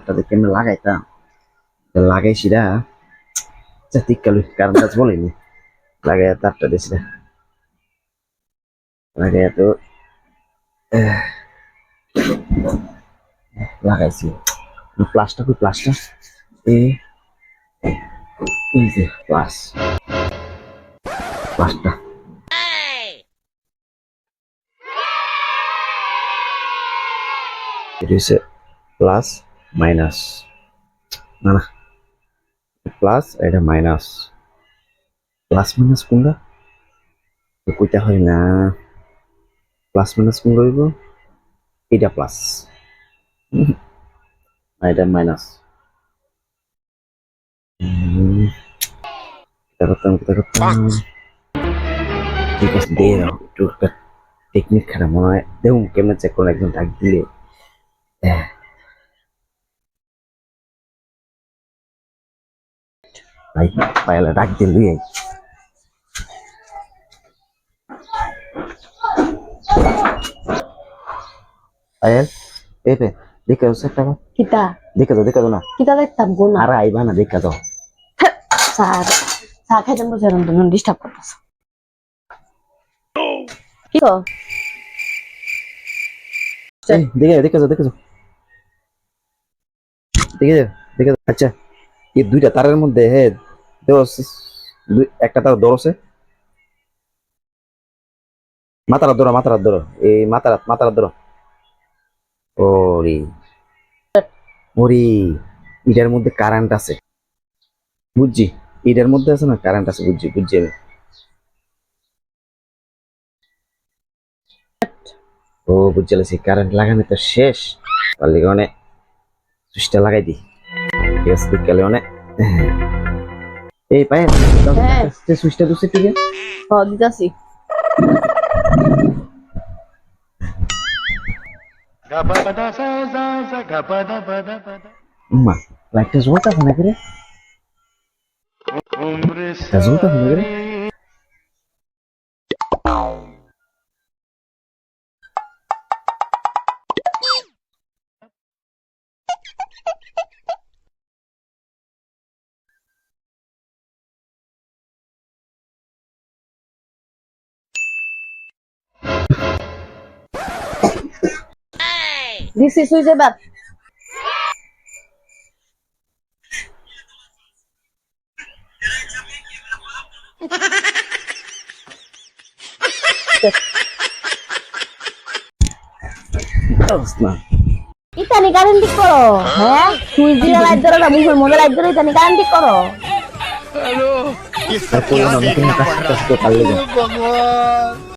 তারটা দেখে আমি লাগাইতাম লাগাইছি রা জাতি কালু কারণ কাজ বলিনি লাগাই তারটা দিছি রা লাগাই তো আহ, লাগাইছি প্লাসটা কই প্লাসটা এ এই যে প্লাস প্লাসটা এটা হচ্ছে প্লাস মাইনাস না না প্লাস এটা মাইনাস প্লাস মাইনাস কোনটা তো কইটা হয় না প্লাস মাইনাস কোন রইব এটা প্লাস এটা মাইনাস kita করতাম kita করতাম ঠিক আছে দিয়ে দাও একটু একটা টেকনিক খারাপ মনে হয় দেখুন কেমন চেক করে একদম ডাক দিলে আহ। ভাই পায়লা ডাক দিল লুই। পায়েল পে দেখে যাও একটা কিতা দেখে যাও দেখে যাও না কিতা দেখতাম কোন আর আইবা না দেখে যাও স্যার চা খাইতাম বসে তুমি ডিস্টার্ব করতেছ কি তো দেখে দেখে যাও দেখে যাও দেখে যাও দেখে যাও আচ্ছা এই দুইটা তারের মধ্যে হে দেও দুই একটা তার এই ওরে। ওরে মধ্যে কারেন্ট আছে। বুঝছি? এটার মধ্যে আছে না কারেন্ট আছে? বুঝছি বুঝছি আমি। ও, বুঝছি সেই কারেন্ট লাগানো তো শেষ। তার লিগে অনেক সুইচটা লাগাই দি ঠিক আছে, বিকালে অনেক Ei, pai, É. te é. assusta do cepilho. Ó, diz assim. Uma. Like, te azulta, né, querido? Te azulta, né, querido? দিছি সুইচে বাদ না ইতানি কারেন্ট ঠিক করো। হ্যাঁ? সুইচ দিয়ে লাইট ধরো না মুখের মধ্যে লাইট ধরো ইতানি কারেন্ট ঠিক করো। আর